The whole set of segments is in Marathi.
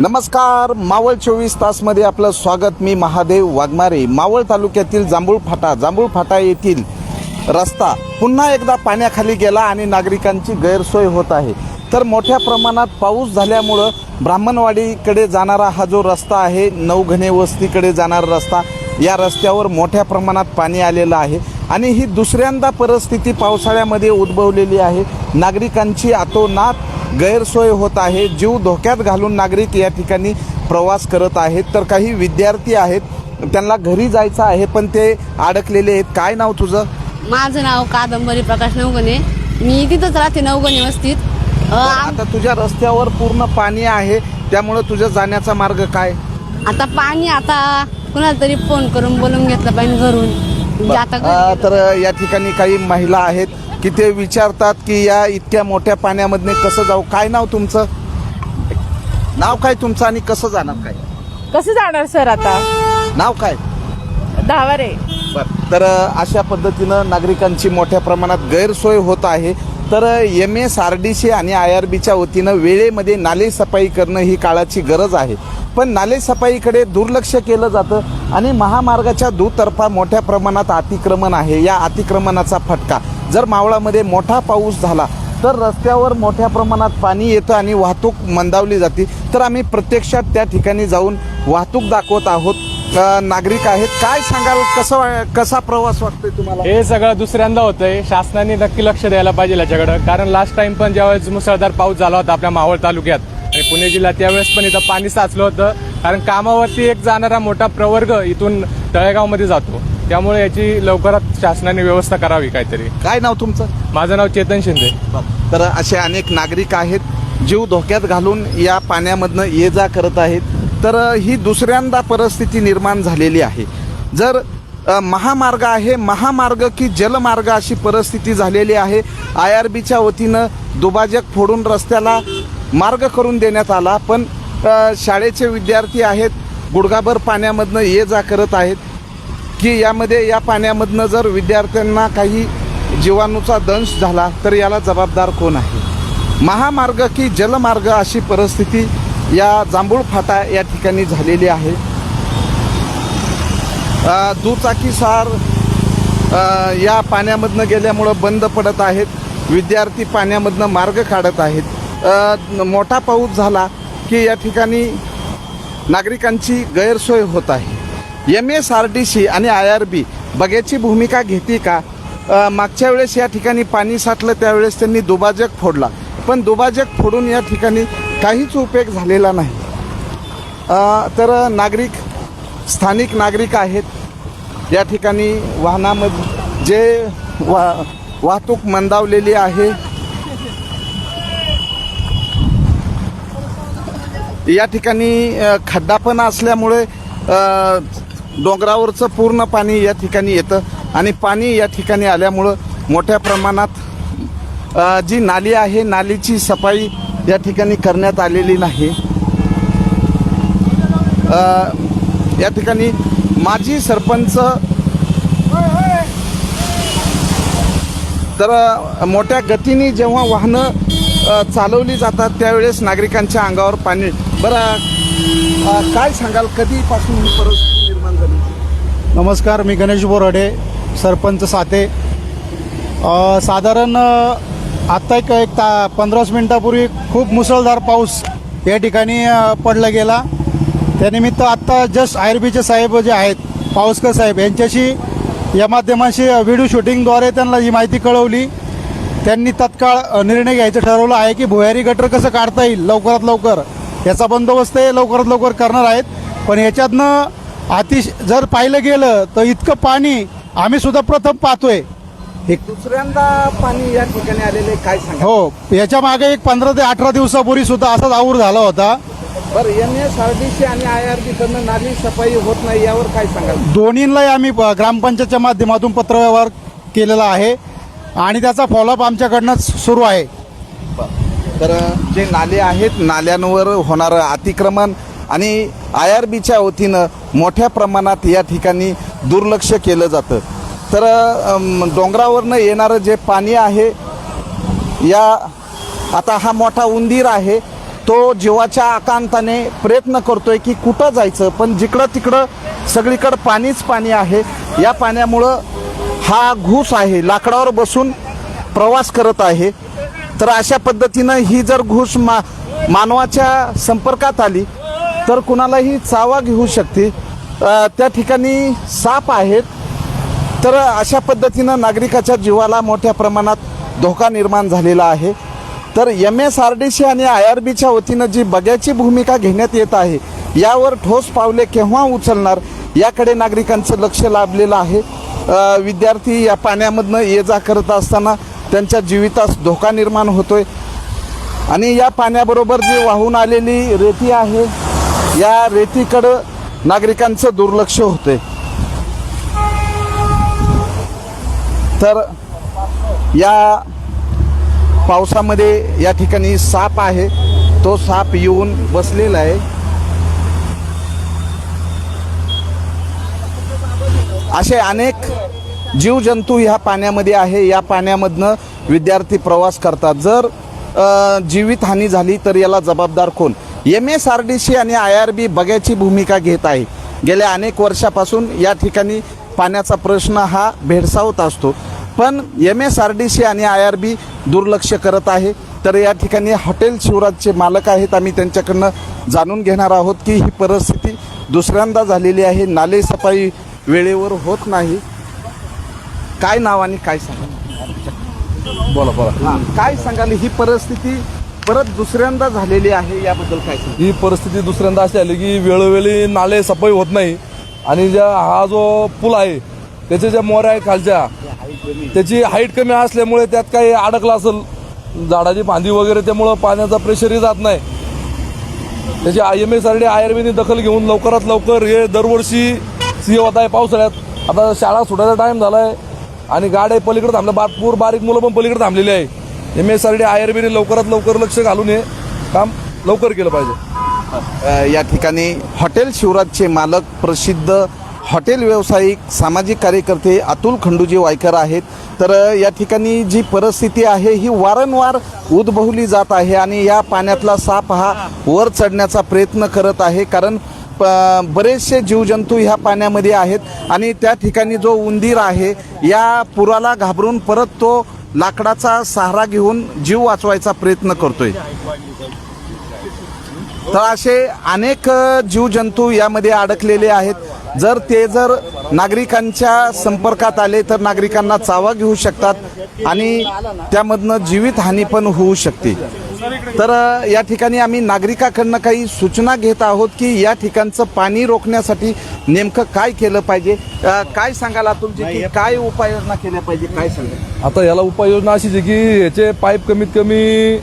नमस्कार मावळ चोवीस तासमध्ये आपलं स्वागत. मी महादेव वाघमारे. मावळ तालुक्यातील जांभूळ फाटा जांभूळ फाटा येथील रस्ता पुन्हा एकदा पाण्याखाली गेला आणि नागरिकांची गैरसोय होत आहे. तर मोठ्या प्रमाणात पाऊस झाल्यामुळं ब्राह्मणवाडीकडे जाणारा हा जो रस्ता आहे नवघणे वस्तीकडे जाणारा रस्ता या रस्त्यावर मोठ्या प्रमाणात पाणी आलेलं आहे. आणि ही दुसऱ्यांदा परिस्थिती पावसाळ्यामध्ये उद्भवलेली आहे. नागरिकांची आतोनात गैरसोय होत आहे. जीव धोक्यात घालून नागरिक या ठिकाणी प्रवास करत आहेत. तर काही विद्यार्थी आहेत. त्यांना घरी जायचं आहे पण ते अडकलेले आहेत. काय नाव तुझं? माझं नाव कादंबरी प्रकाश नवगणे मी तिथंच राहते नवगणे वस्तीत. आता तुझ्या रस्त्यावर पूर्ण पाणी आहे. त्यामुळे तुझ्या जाण्याचा मार्ग काय? आता पाणी आता कुणाला तरी फोन करून बोलून घेतलं पाहिजे घरून. आता गेलो. तर या ठिकाणी काही महिला आहेत की ते विचारतात की या इतक्या मोठ्या पाण्यामधने कसं जाऊ? काय नाव तुमचं? नाव काय तुमचं आणि कसं जाणार काय? कसं जाणार सर आता? नाव काय? दहावारे. तर अशा पद्धतीनं नागरिकांची मोठ्या प्रमाणात गैरसोय होत आहे. तर M S R D C आणि आय आर बीच्या वतीनं वेळेमध्ये नाले सफाई करणं ही काळाची गरज आहे. पण नालेसफाईकडे दुर्लक्ष केलं जातं आणि महामार्गाच्या दुतर्फा मोठ्या प्रमाणात अतिक्रमण आहे. या अतिक्रमणाचा फटका. जर मावळामध्ये मोठा पाऊस झाला तर रस्त्यावर मोठ्या प्रमाणात पाणी येतं आणि वाहतूक मंदावली जाते. तर आम्ही प्रत्यक्षात त्या ठिकाणी जाऊन वाहतूक दाखवत आहोत. नागरिक आहेत. काय सांगाल? कसं वा- कसा प्रवास वाटतोय तुम्हाला? हे सगळं दुसऱ्यांदा होतंय. शासनाने नक्की लक्ष द्यायला पाहिजे याच्याकडं. कारण लास्ट टाइम पण ज्यावेळेस मुसळधार पाऊस झाला होता आपल्या मावळ तालुक्यात आणि पुणे जिल्ह्यात त्यावेळेस पण इथं पाणी साचलं होतं. कारण कामावरती एक जाणारा मोठा प्रवर्ग इथून तळेगावमध्ये जातो. त्यामुळे याची लवकरात शासनाने व्यवस्था करावी काहीतरी. काय नाव तुमचं? माझं नाव चेतन शिंदे. तर असे अनेक नागरिक आहेत जीव धोक्यात घालून या पाण्यामधनं ये जा करत आहेत. तर ही दुसऱ्यांदा परिस्थिती निर्माण झालेली आहे. जर महामार्ग आहे महामार्ग की जलमार्ग अशी परिस्थिती झालेली आहे. आय आर बीच्या वतीनं दुभाजक फोडून रस्त्याला मार्ग करून देण्यात आला पण शाळेचे विद्यार्थी आहेत गुडघाभर पाण्यामधनं ये जा करत आहेत की यामध्ये या पाण्यामधनं जर विद्यार्थ्यांना काही जीवाणूचा दंश झाला तर याला जबाबदार कोण आहे? महामार्ग की जलमार्ग अशी परिस्थिती या जांभूळ फाटा या ठिकाणी झालेली आहे. दुचाकीसार या पाण्यामधनं गेल्यामुळं बंद पडत आहेत विद्यार्थी पाण्यामधनं मार्ग काढत आहेत. मोठा पाऊस झाला की या ठिकाणी नागरिकांची गैरसोय होत आहे. M S R T C आणि आय आर बी बघ्याची भूमिका घेते का? मागच्या वेळेस या ठिकाणी पाणी साठलं त्यावेळेस त्यांनी दुबाजक फोडला. पण दुबाजक फोडून या ठिकाणी काहीच उपयोग झालेला नाही. तर नागरिक स्थानिक नागरिक आहेत. या ठिकाणी वाहनामध्ये जे वा वाहतूक मंदावलेली आहे या ठिकाणी खड्डापणा खड्डा पण असल्यामुळे डोंगरावरचं पूर्ण पाणी या ठिकाणी येतं आणि पाणी या ठिकाणी आल्यामुळं मोठ्या प्रमाणात जी नाली आहे नालीची सफाई या ठिकाणी करण्यात आलेली नाही. या ठिकाणी माजी सरपंच तर मोठ्या गतीने जेव्हा वाहनं चालवली जातात त्यावेळेस नागरिकांच्या अंगावर पाणी बरं काय सांगाल? कधीपासून ही परिस्थिती निर्माण झाली? नमस्कार मी गणेश बोराडे सरपंच साते. साधारण आत्ता एक एक ता पंधराच मिनटापूर्वी खूप मुसळधार पाऊस या ठिकाणी पडला गेला. त्यानिमित्त आत्ता जस्ट आय साहेब जे आहेत पावसकर साहेब यांच्याशी या माध्यमाशी व्हिडिओ शूटिंगद्वारे त्यांना ही माहिती कळवली. त्यांनी तत्काळ निर्णय घ्यायचं ठरवलं आहे की भुयारी गटर कसं काढता येईल लवकरात लवकर. याचा बंदोबस्त हे लवकरात लवकर करणार आहेत. पण याच्यातनं अतिश जर पाहिलं गेलं तर इतकं पाणी आम्ही सुद्धा प्रथम पाहतोय. एक दुसऱ्यांदा पाणी या ठिकाणी आलेले काय सांगा हो याच्या मागे एक पंधरा ते अठरा दिवसापूर्वी सुद्धा असाच आऊर झाला होता. बरं M S R D C आणि आय आर बी कडनं नाली सफाई होत नाही यावर काय सांगाल? दोन्हींनाही आम्ही ग्रामपंचायतच्या माध्यमातून पत्रव्यवहार केलेला आहे. आणि त्याचा फॉलोअप आमच्याकडनं सुरू आहे. तर जे नाले आहेत नाल्यांवर होणारं अतिक्रमण आणि आय आर बीच्या वतीनं मोठ्या प्रमाणात या ठिकाणी दुर्लक्ष केलं जातं. तर डोंगरावरनं येणारं जे पाणी आहे या आता हा मोठा उंदीर आहे तो जीवाच्या आकांताने प्रयत्न करतोय की कुठं जायचं पण जिकडं तिकडं सगळीकडं पाणीच पाणी आहे. या पाण्यामुळं हा घूस आहे लाकडावर बसून प्रवास करत आहे. तर अशा पद्धतीनं ही जर घुस मा मानवाच्या संपर्कात आली तर कुणालाही चावा घेऊ शकते. त्या ठिकाणी साप आहेत. तर अशा पद्धतीनं नागरिकाच्या जीवाला मोठ्या प्रमाणात धोका निर्माण झालेला आहे. तर M S R D C आणि आय आर बीच्या वतीनं जी बग्याची भूमिका घेण्यात येत आहे यावर ठोस पावले केव्हा उचलणार याकडे नागरिकांचं लक्ष लाभलेलं आहे. विद्यार्थी या पाण्यामधनं ये जा करत असताना त्यांच्या जीवितास धोका निर्माण होतोय. आणि या पाण्याबरोबर जी वाहून आलेली रेती आहे या रेतीकडं नागरिकांचं दुर्लक्ष होते तर या पावसामध्ये या ठिकाणी साप आहे. तो साप येऊन बसलेला आहे. असे अनेक जीवजंतू ह्या पाण्यामध्ये आहे. या पाण्यामधनं विद्यार्थी प्रवास करतात. जर जीवितहानी झाली तर याला जबाबदार कोण? M S R D C आणि आय आर बी बघ्याची भूमिका घेत आहे. गेल्या अनेक वर्षापासून या ठिकाणी पाण्याचा प्रश्न हा भेडसावत असतो. पण M S R D C आणि आय आर बी दुर्लक्ष करत आहे. तर या ठिकाणी हॉटेल शिवराजचे मालक आहेत. आम्ही त्यांच्याकडनं जाणून घेणार आहोत की ही परिस्थिती दुसऱ्यांदा झालेली आहे. नाले सफाई वेळेवर होत नाही. काय नाव आणि काय सांगाल बोला बोला. काय सांगाल? ही परिस्थिती परत दुसऱ्यांदा झालेली आहे याबद्दल काय सांग ही परिस्थिती दुसऱ्यांदा अशी आली की वेळोवेळी नाले सफाई होत नाही आणि ज्या हा जो पूल आहे त्याच्या ज्या मोऱ्या आहेत खालच्या त्याची हाईट कमी असल्यामुळे त्यात काही अडकलं असेल. झाडाची फांदी वगैरे त्यामुळं पाण्याचा प्रेशरही जात नाही. त्याची I M S R D I R बीने दखल घेऊन लवकरात लवकर हे दरवर्षी सी होत आहे पावसाळ्यात. आता शाळा सुटायचा टाईम झाला आहे आणि गाड्या पलीकडे थांबल्या. बापूर बारीक मुलं पण पलीकडे थांबलेली आहे. M S R D I R बीने लवकरात लवकर लक्ष घालून हे काम लवकर केलं पाहिजे. या ठिकाणी हॉटेल शिवराजचे मालक प्रसिद्ध हॉटेल व्यावसायिक सामाजिक कार्यकर्ते अतुल खंडूजी वायकर आहेत. तर या ठिकाणी जी परिस्थिती आहे ही वारंवार उद्भवली जात आहे आणि या पाण्यातला साप हा वर चढण्याचा प्रयत्न करत आहे. कारण प- बरेचसे जीवजंतू ह्या पाण्यामध्ये आहेत आणि त्या ठिकाणी जो उंदीर आहे या पुराला घाबरून परत तो लाकडाचा सहारा घेऊन जीव वाचवायचा प्रयत्न करतोय. तर असे अनेक जीवजंतू यामध्ये अडकलेले आहेत. जर ते जर नागरिकांच्या संपर्कात आले तर नागरिकांना चावा घेऊ शकतात आणि त्यामधनं जीवितहानी पण होऊ शकते. तर या ठिकाणी आम्ही नागरिकाकडनं काही सूचना घेत आहोत की या ठिकाणचं पाणी रोखण्यासाठी नेमकं काय केलं पाहिजे? काय सांगाल अतुलजी की काय उपाययोजना केल्या पाहिजे काय सांगाल? आता याला उपाययोजना अशीच आहे की याचे पाईप कमीत कमी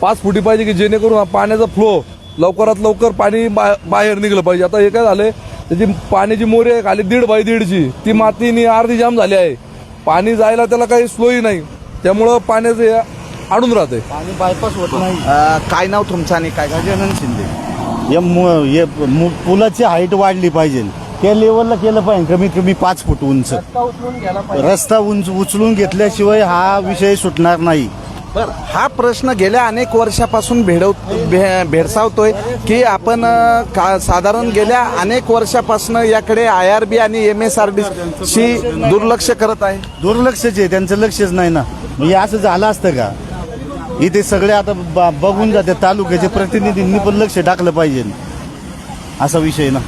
पाच फुटी पाहिजे की जेणेकरून पाण्याचा फ्लो लवकरात लवकर पाणी बा- बाहेर निघलं पाहिजे. आता हे काय झालंय त्याची पाण्याची मोरी आहे खाली दीड बाय दीडची. ती मातीनी अर्धी जाम झाली आहे. पाणी जायला त्याला काही स्लोही नाही. त्यामुळं पाण्याचं अडून राहतंय. पाणी बायपास होत नाही. अ, काय नाव तुमचं आणि काय गजानन शिंदे. या मु- हे मु- पुलाची हाईट वाढली पाहिजे. त्या लेवलला केलं पाहिजे. कमीत कमी पाच फूट उंच. रस्ता उंच उचलून घेतल्याशिवाय हा विषय सुटणार नाही. बर हा प्रश्न गेल्या अनेक वर्षापासून भेडव भे भेडसावतोय की आपण अ, का साधारण गेल्या अनेक वर्षापासून याकडे आय आर बी आणि एम एस आर डी शी दुर्लक्ष करत आहे? दुर्लक्षच आहे. त्यांचं लक्षच नाही ना. म्हणजे असं झालं असतं का? इथे सगळे आता ब- बघून जाते तालुक्याचे प्रतिनिधींनी पण लक्ष टाकलं पाहिजे. असा विषय ना.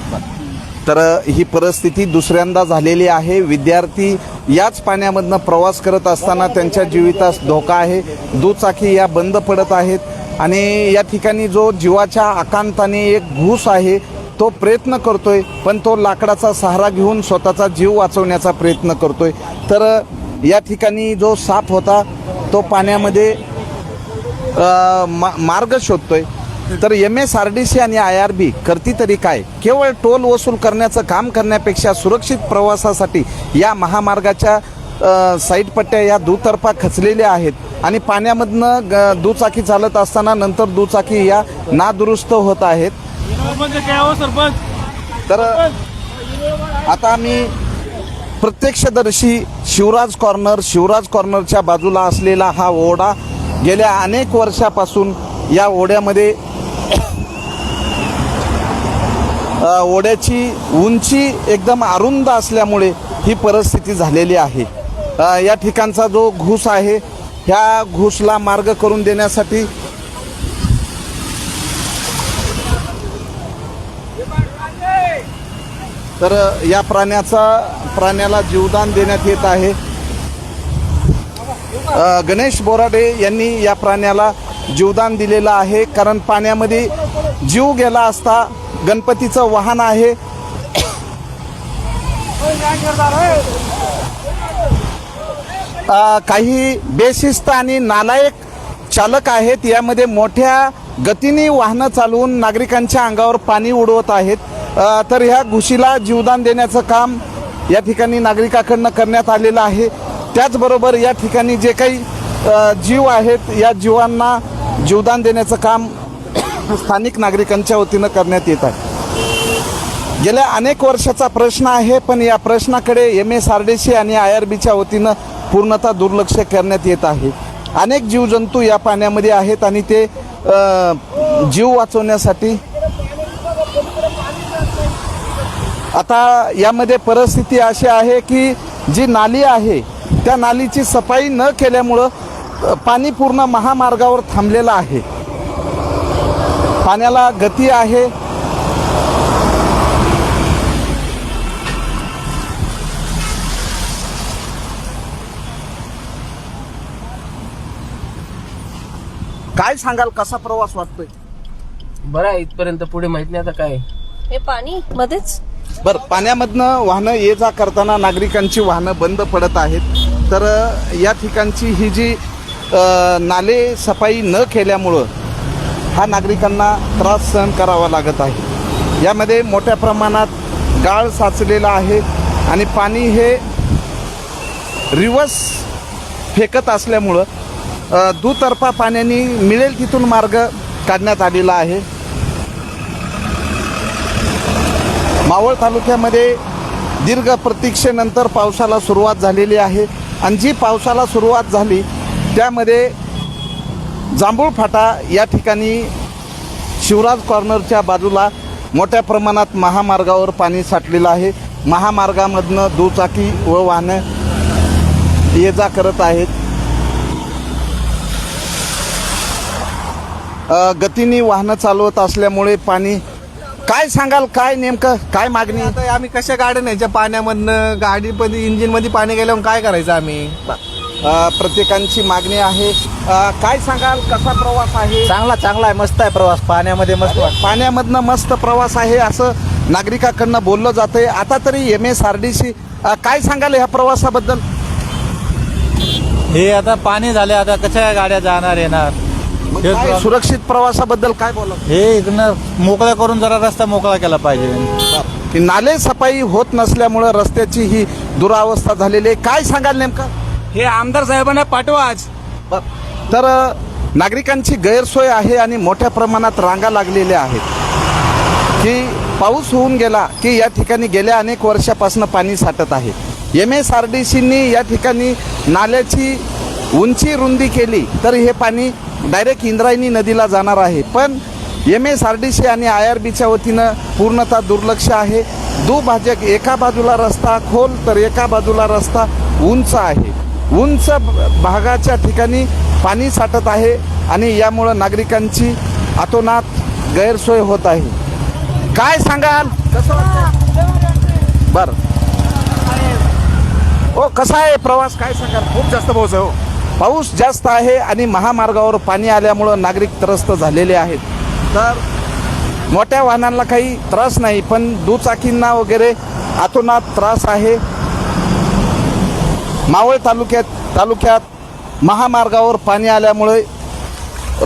तर ही परिस्थिती दुसऱ्यांदा झालेली आहे. विद्यार्थी याच पाण्यामधनं प्रवास करत असताना त्यांच्या जीवितास धोका आहे. दुचाकी या बंद पडत आहेत. आणि या ठिकाणी जो जीवाच्या आकांताने एक घूस आहे तो प्रयत्न करतोय पण तो लाकडाचा सहारा घेऊन स्वतःचा जीव वाचवण्याचा प्रयत्न करतोय. तर या ठिकाणी जो साप होता तो पाण्यामध्ये मा- मार्ग शोधतोय. तर M S R D C आणि आय आर बी करती तरी काय? केवळ टोल वसूल करण्याचं काम करण्यापेक्षा सुरक्षित प्रवासासाठी या महामार्गाच्या अ, साईड पट्ट्या या दुतर्फा खचलेल्या आहेत. आणि पाण्यामधनं ग- दुचाकी चालत असताना नंतर दुचाकी या नादुरुस्त होत आहेत. तर आता आम्ही प्रत्यक्षदर्शी शिवराज कॉर्नर शिवराज कॉर्नरच्या बाजूला असलेला हा ओढा गेल्या अनेक वर्षापासून या ओढ्यामध्ये ओढ्याची उंची एकदम अरुंद असल्यामुळे ही परिस्थिती झालेली आहे. या ठिकाणचा जो घूस आहे ह्या घूसला मार्ग करून देण्यासाठी तर या प्राण्याचा प्राण्याला जीवदान देण्यात येत आहे. गणेश बोराडे यांनी या प्राण्याला जीवदान दिलेलं आहे. कारण पाण्यामध्ये जीव गेला असता गणपतीचं वाहन आहे. काही बेशिस्त आणि नालायक चालक आहेत. यामध्ये मोठ्या गतीने वाहनं चालवून नागरिकांच्या अंगावर पाणी उडवत आहेत. तर ह्या घुशीला जीवदान देण्याचं काम या ठिकाणी नागरिकाकडनं करण्यात आलेलं आहे. त्याचबरोबर या ठिकाणी जे काही जीव आहेत या जीवांना जीवदान देण्याचं काम स्थानिक नागरिकांच्या वतीनं करण्यात येत आहे. गेल्या अनेक वर्षाचा प्रश्न आहे पण या प्रश्नाकडे M S R D C आणि आय आर बीच्या वतीनं पूर्णतः दुर्लक्ष करण्यात येत आहे. अनेक जीवजंतू या पाण्यामध्ये आहेत आणि ते जीव वाचवण्यासाठी आता यामध्ये परिस्थिती अशी आहे की जी नाली आहे त्या नालीची सफाई न केल्यामुळं पाणी पूर्ण महामार्गावर थांबलेलं आहे. पाण्याला गती आहे. काय सांगाल कसा प्रवास वाटतोय? बरं आहे इथपर्यंत पुढे माहीत नाही आता काय. हे पाणी मध्येच? बर पाण्यामधनं वाहनं ये जा करताना नागरिकांची वाहनं बंद पडत आहेत. तर या ठिकाणची ही जी नाले सफाई न केल्यामुळं हा नागरिकांना त्रास सहन करावा लागत आहे. यामध्ये मोठ्या प्रमाणात गाळ साचलेला आहे आणि पाणी हे रिवर्स फेकत असल्यामुळं दुतर्फा पाण्याने मिळेल तिथून मार्ग काढण्यात आलेला आहे. मावळ तालुक्यामध्ये दीर्घ प्रतीक्षेनंतर पावसाला सुरुवात झालेली आहे. आणि जी पावसाला सुरुवात झाली त्यामध्ये जांभूळ फाटा या ठिकाणी शिवराज कॉर्नरच्या बाजूला मोठ्या प्रमाणात महामार्गावर पाणी साठलेलं आहे. महामार्गामधनं दुचाकी व वाहनं ये जा करत आहेत. गतीने वाहनं चालवत असल्यामुळे पाणी काय सांगाल काय नेमकं काय मागणी? आता आम्ही कशा गाड्या न्यायच्या? पाण्यामधनं गाडीमध्ये इंजिनमध्ये पाणी गेल्यावर काय करायचं आम्ही? अ, प्रत्येकांची मागणी आहे. अ, काय सांगाल कसा प्रवास आहे? चांगला चांगला आहे मस्त आहे प्रवास पाण्यामध्ये मस्त पाण्यामधनं मस्त प्रवास आहे असं नागरिकाकडनं बोललं जातंय. आता तरी M S R D C काय सांगाल ह्या प्रवासाबद्दल? हे आता पाणी झाले आता कशा गाड्या जाणार येणार? मग काय. सुरक्षित प्रवासाबद्दल काय बोला हे इकडनं मोकळा करून जरा रस्ता मोकळा केला पाहिजे. की नाले सफाई होत नसल्यामुळं रस्त्याची ही दुरावस्था झालेली आहे. काय सांगाल नेमकं? हे आमदार साहेबांना पाठवा आज. तर अ, नागरिकांची गैरसोय आहे आणि मोठ्या प्रमाणात रांगा लागलेल्या आहेत. की पाऊस होऊन गेला की या ठिकाणी गेल्या अनेक वर्षापासून पाणी साठत आहे. एम एस आर डी सीनी या ठिकाणी नाल्याची उंची रुंदी केली तर हे पाणी डायरेक्ट इंद्रायणी नदीला जाणार आहे. पण M S R D C आणि आय आर बीच्या वतीनं पूर्णतः दुर्लक्ष आहे. दुभाजक एका बाजूला रस्ता खोल तर एका बाजूला रस्ता उंच आहे. उंच भागाच्या ठिकाणी पाणी साठत आहे आणि यामुळं नागरिकांची अतोनात गैरसोय होत आहे. काय सांगाल? कसं बरं. ओ कसा आहे प्रवास? काय सांगाल? खूप जास्त पाऊस आहे हो. पाऊस जास्त आहे आणि महामार्गावर पाणी आल्यामुळं नागरिक त्रस्त झालेले आहेत. तर मोठ्या वाहनांना काही त्रास नाही पण दुचाकींना वगैरे आतोनात त्रास आहे. मावळ तालुक्यात तालुक्यात महामार्गावर पाणी आल्यामुळे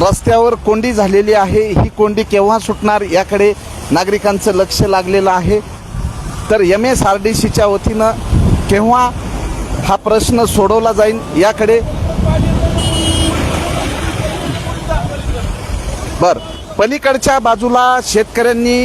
रस्त्यावर कोंडी झालेली आहे. ही कोंडी केव्हा सुटणार याकडे नागरिकांचं लक्ष लागलेलं आहे. तर एम एस आर डी सीच्या वतीनं केव्हा हा प्रश्न सोडवला जाईल याकडे बर. पलीकडच्या बाजूला शेतकऱ्यांनी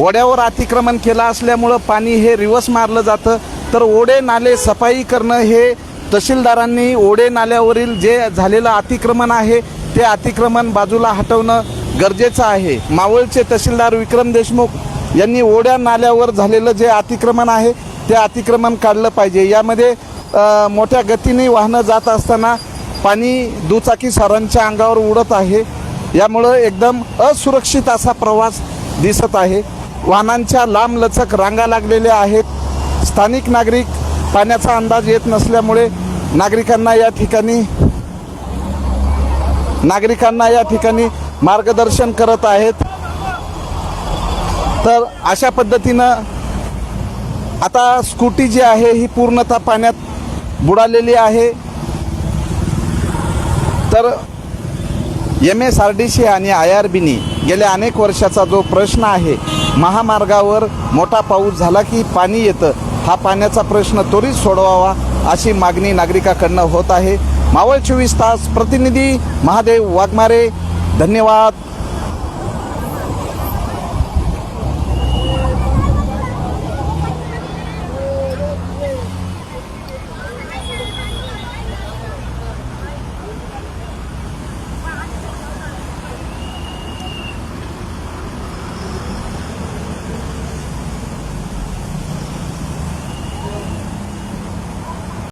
ओढ्यावर अतिक्रमण केलं असल्यामुळं पाणी हे रिवर्स मारलं जातं. तर ओढे नाले सफाई करणं हे तहसीलदारांनी ओढे नाल्यावरील जे झालेलं अतिक्रमण आहे ते अतिक्रमण बाजूला हटवणं गरजेचं आहे. मावळचे तहसीलदार विक्रम देशमुख यांनी ओढ्या नाल्यावर झालेलं जे अतिक्रमण आहे ते अतिक्रमण काढलं पाहिजे. यामध्ये मोठ्या गतीने वाहनं जात असताना पाणी दुचाकी सरांच्या अंगावर उडत आहे. यामुळं एकदम असुरक्षित असा प्रवास दिसत आहे. वाहनांच्या लांबलचक रांगा लागलेल्या आहेत. स्थानिक नागरिक पाण्याचा अंदाज येत नसल्यामुळे नागरिकांना या ठिकाणी नागरिकांना या ठिकाणी मार्गदर्शन करत आहेत. तर अशा पद्धतीनं आता स्कूटी जी आहे ही पूर्णतः पाण्यात बुडालेली आहे. तर M S R D C आणि आय आर बीनी गेल्या अनेक वर्षाचा जो प्रश्न आहे महामार्गावर मोठा पाऊस झाला की पाणी येतं हा पाण्याचा प्रश्न त्वरित सोडवावा अशी मागणी नागरिकाकडनं होत आहे. मावळ चोवीस तास प्रतिनिधी महादेव वाघमारे धन्यवाद.